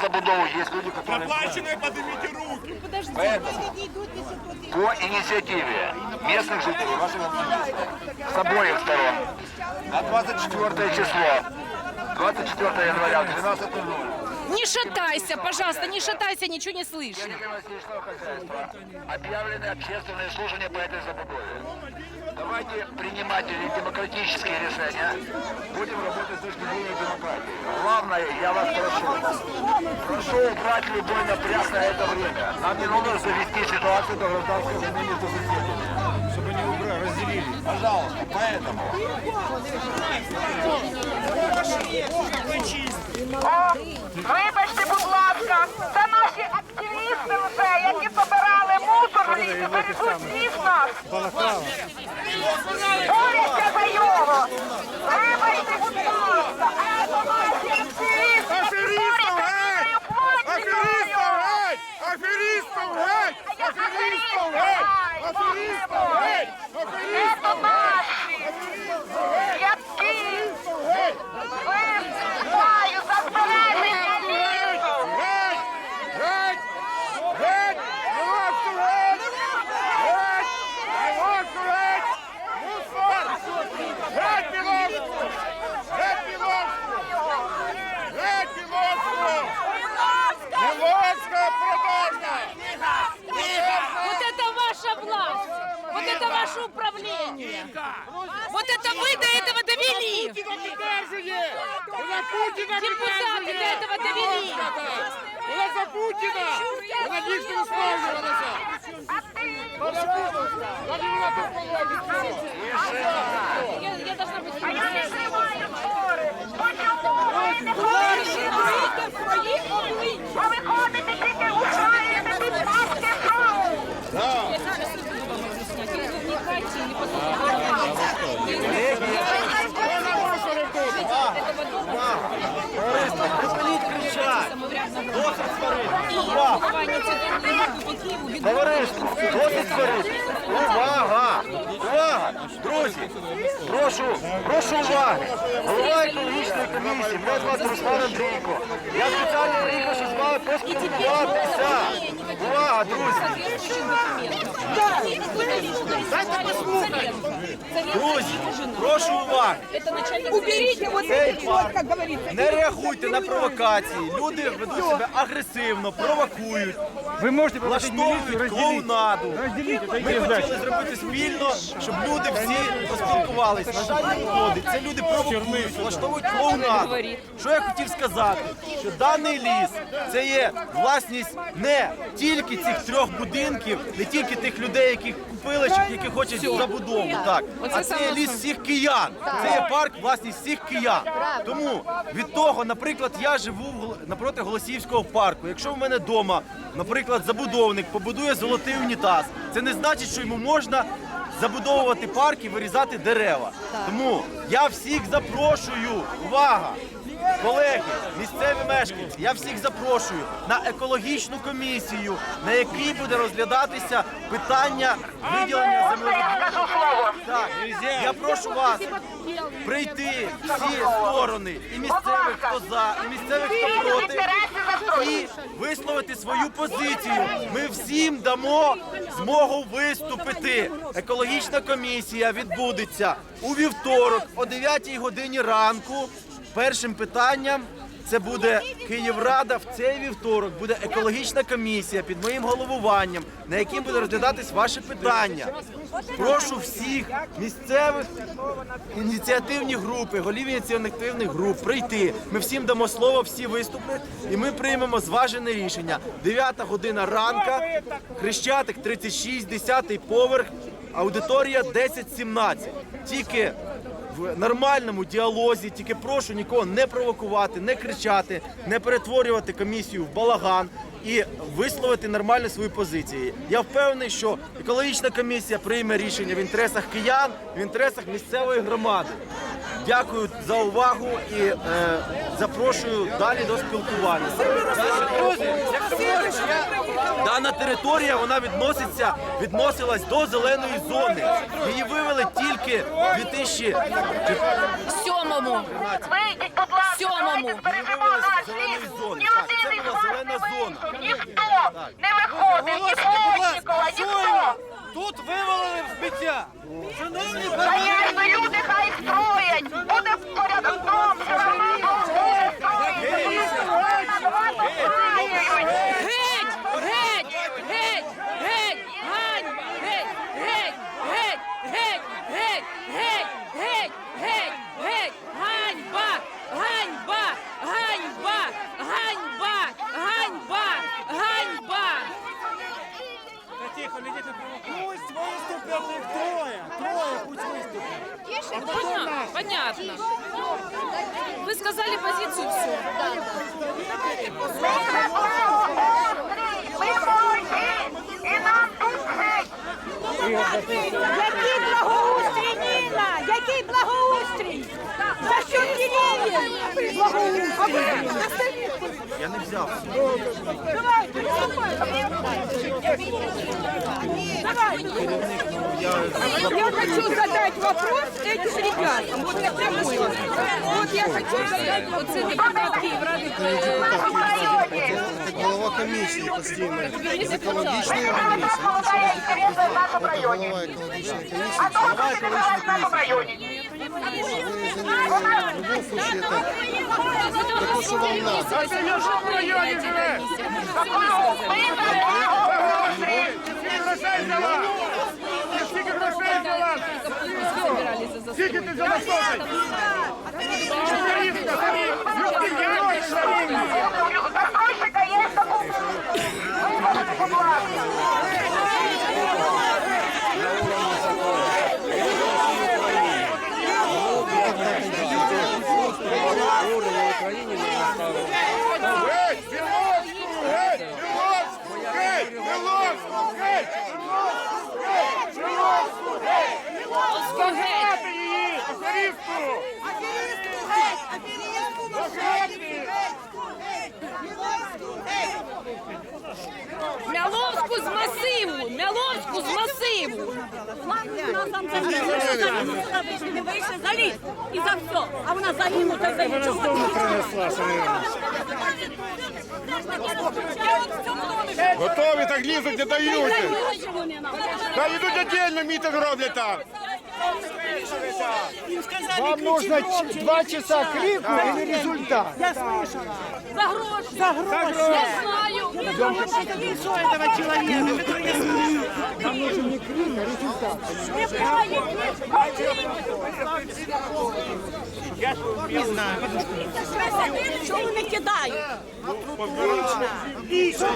забудову есть люди, которые... Оплаченные поднимите руки. Поэтому по инициативе местных жителей, ваших с обоих сторон, на 24 число, 24 января, 12.00, Не шатайся, пожалуйста, не шатайся, ничего не слышно. Хозяйства объявлены общественные слушания по этой забудове. Давайте принимать демократические решения. Будем работать с точки зрения демократии. Главное, я вас прошу, прошу убрать любой напряг на это время. Нам не нужно завести ситуацию до гражданской войны между соседями. Чтобы не убрали, разделили. Пожалуйста, поэтому Вибачте, будь ласка, це наші активісти вже, які побирали мусор в лісі, бережуть ліс нас. Борються за його. Вибачте, будь ласка, це наші активісти, які борються за свою плоть Аферистов геть! Аферистов геть! Аферистов геть! Аферистов Це наші, які виступають за збереження лісу. Геть! Геть! Геть! Милошу геть! Геть! Милошу геть! Мусор! Геть Милошу! Геть Милошу! Геть Милошу! Милоша продажна! Вот это ваша власть, вот это ваше управление. Вот это вы до этого довели. Путіна піддержує! Вона Путіна Депутати піддержує! до этого довели. Вона за Путіна! Вона дійсно висловлювалася! Вона Путіна! Вона вона тут поводиться! Я, я должна быть А я не знімаю збори. Почому ви не ходите своїх облич? Господи! Товариство, досить сварити. Увага! Увага! Друзі, прошу, прошу уваги. Голова екологічної комісії, мене звати Руслан Андрійко. Я спеціально приїхав, щоб з вами поспілкуватися. Увага, друзі! Друзі, прошу уваги. Уберите вот Цей парк. Не реагуйте на провокації. Люди ведуть себе агресивно, провокують. Вы можете влаштовують клоунаду. Ми хотіли зробити спільно, щоб люди всі поспілкувалися. На жаль, не виходить. Це люди провокують, влаштовують клоунаду. Що я хотів сказати? Що даний ліс це є власність не тільки цих трьох будинків, не тільки тих людей, які купили, чи які хочуть забудову. Так, а це є ліс всіх киян. Це є парк власність всіх киян. Тому від того, наприклад, я живу напроти Голосіївського парку. Якщо в мене вдома, наприклад, забудовник побудує золотий унітаз, це не значить, що йому можна забудовувати парк і вирізати дерева. Тому я всіх запрошую. Увага! Колеги, місцеві мешканці, я всіх запрошую на екологічну комісію, на якій буде розглядатися питання виділення Можна я? Так, прошу вас прийти всі сторони, і місцевих, хто за, і місцевих, хто проти, і висловити свою позицію. Ми всім дамо змогу виступити. Екологічна комісія відбудеться у вівторок о 9 годині ранку. Першим питанням це буде Київрада. В цей вівторок буде екологічна комісія під моїм головуванням, на якій буде розглядатись ваше питання. Прошу всіх місцевих ініціативні групи, голів ініціативних груп прийти. Ми всім дамо слово, всі виступлять, і ми приймемо зважене рішення. 9 година ранка, Хрещатик 36, 10 поверх, аудиторія 10-17. Тільки в нормальному діалозі, тільки прошу нікого не провокувати, не кричати, не перетворювати комісію в балаган і висловити нормально свої позиції. Я впевнений, що екологічна комісія прийме рішення в інтересах киян, в інтересах місцевої громади. Дякую за увагу і е, запрошую далі до спілкування. Дана територія вона відноситься, відносилась до зеленої зони. Її вивели тільки в 2000 Сьомому. Вийдіть, будь ласка, Сьомому. збережемо наш ліс. Ні один із зона. Ніхто не виходить, ні Плотнікова, ніхто. Тут вивалили збиття. Шановні Звісно, люди хай строять. Буде порядок дом, все Пусть выступят их трое. Трое пусть выступят. А потом Понятно. нас. Понятно. Вы сказали позицию всю. Ми молоді, і нам тут геть. Як Я не взял. Давай, переступай. Давай. Я хочу задать вопрос этим ребятам. Вот я прямо Вот я хочу задать вот эти ребятки в Раде. Голова комиссии постійно. Екологічної комісії. в нашому районі. А то ви не в нашому районі. Вона Також що вам надо. Це я в районі живе. Ми беремо гроші. Скільки грошей взяла? Скільки грошей взяла? Скільки ти взяла сотень? Чотирівка, старі. Люди, герої, старі. Застройщика є, що купили. Ви можете поплатити. Вийшли за ліс і за все. А вона загинута за нічого. Готові, так лізуть, не дають. Та йдуть отдельно мітинг роблять там. Вам нужно два часа крику или результат? За гроші! За гроші! Я знаю! этого человека, который Нам нужен не Крым, а результат. Я не знаю. Що вони кидають? Лично.